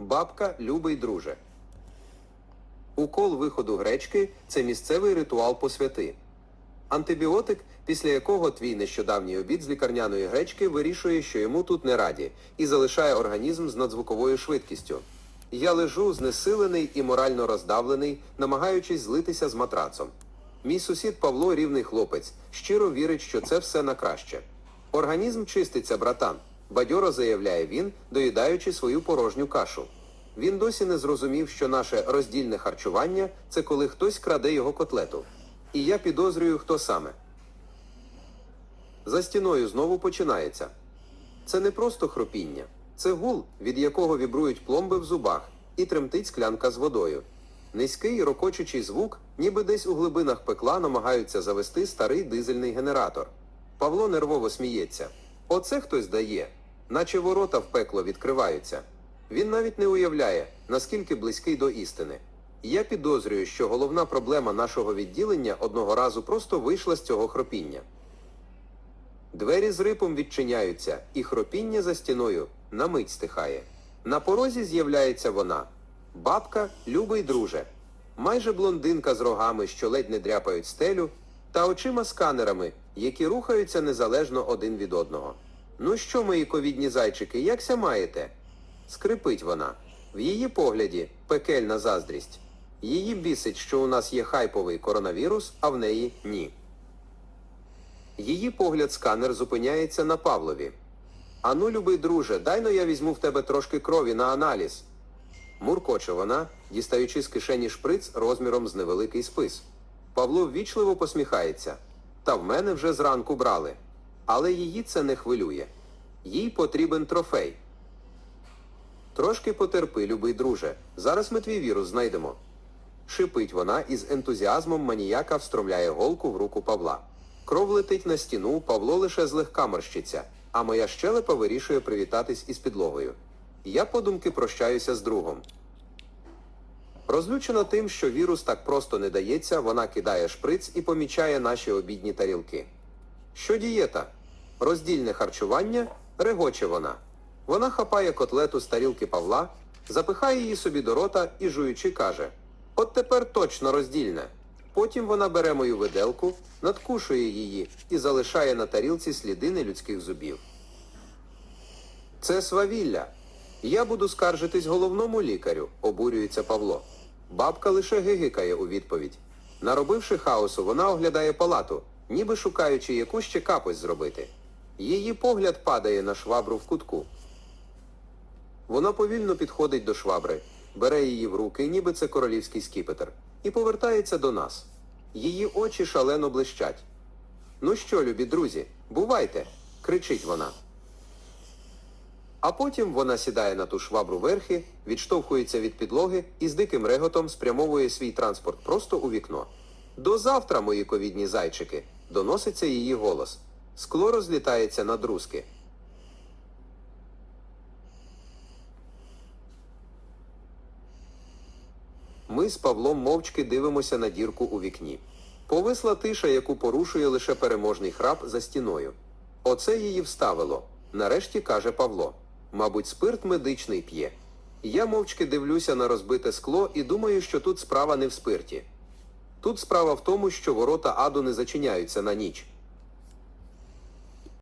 Бабка, любий друже. Укол виходу гречки це місцевий ритуал посвяти. Антибіотик, після якого твій нещодавній обід з лікарняної гречки вирішує, що йому тут не раді, і залишає організм з надзвуковою швидкістю. Я лежу знесилений і морально роздавлений, намагаючись злитися з матрацом. Мій сусід Павло рівний хлопець, щиро вірить, що це все на краще. Організм чиститься, братан, бадьоро заявляє він, доїдаючи свою порожню кашу. Він досі не зрозумів, що наше роздільне харчування це коли хтось краде його котлету. І я підозрюю, хто саме. За стіною знову починається. Це не просто хропіння, це гул, від якого вібрують пломби в зубах, і тремтить склянка з водою. Низький рокочучий звук, ніби десь у глибинах пекла намагаються завести старий дизельний генератор. Павло нервово сміється. Оце хтось дає, наче ворота в пекло відкриваються. Він навіть не уявляє, наскільки близький до істини. Я підозрюю, що головна проблема нашого відділення одного разу просто вийшла з цього хропіння. Двері з рипом відчиняються, і хропіння за стіною на мить стихає. На порозі з'являється вона. Бабка, любий друже. Майже блондинка з рогами, що ледь не дряпають стелю, та очима сканерами, які рухаються незалежно один від одного. Ну що, мої ковідні зайчики, якся маєте? Скрипить вона. В її погляді пекельна заздрість. Її бісить, що у нас є хайповий коронавірус, а в неї ні. Її погляд сканер зупиняється на Павлові. Ану, любий друже, дай но я візьму в тебе трошки крові на аналіз. Муркоче вона, дістаючи з кишені шприц розміром з невеликий спис. Павло ввічливо посміхається. Та в мене вже зранку брали. Але її це не хвилює. Їй потрібен трофей. Трошки потерпи, любий друже. Зараз ми твій вірус знайдемо. Шипить вона і з ентузіазмом маніяка встромляє голку в руку Павла. Кров летить на стіну, Павло лише злегка морщиться, а моя щелепа вирішує привітатись із підлогою. Я подумки прощаюся з другом. Розлючена тим, що вірус так просто не дається, вона кидає шприц і помічає наші обідні тарілки. Що дієта? Роздільне харчування, регоче вона. Вона хапає котлету з тарілки Павла, запихає її собі до рота і жуючи каже: От тепер точно роздільне. Потім вона бере мою виделку, надкушує її і залишає на тарілці сліди нелюдських зубів. Це свавілля. Я буду скаржитись головному лікарю, обурюється Павло. Бабка лише гигикає у відповідь. Наробивши хаосу, вона оглядає палату, ніби шукаючи яку ще капось зробити. Її погляд падає на швабру в кутку. Вона повільно підходить до швабри, бере її в руки, ніби це королівський скіпетр, і повертається до нас. Її очі шалено блищать. Ну що, любі друзі, бувайте, кричить вона. А потім вона сідає на ту швабру верхи, відштовхується від підлоги і з диким реготом спрямовує свій транспорт просто у вікно. До завтра, мої ковідні зайчики, доноситься її голос. Скло розлітається на друзки. Ми з Павлом мовчки дивимося на дірку у вікні. Повисла тиша, яку порушує лише переможний храп за стіною. Оце її вставило. Нарешті каже Павло. Мабуть, спирт медичний п'є. Я мовчки дивлюся на розбите скло і думаю, що тут справа не в спирті. Тут справа в тому, що ворота аду не зачиняються на ніч.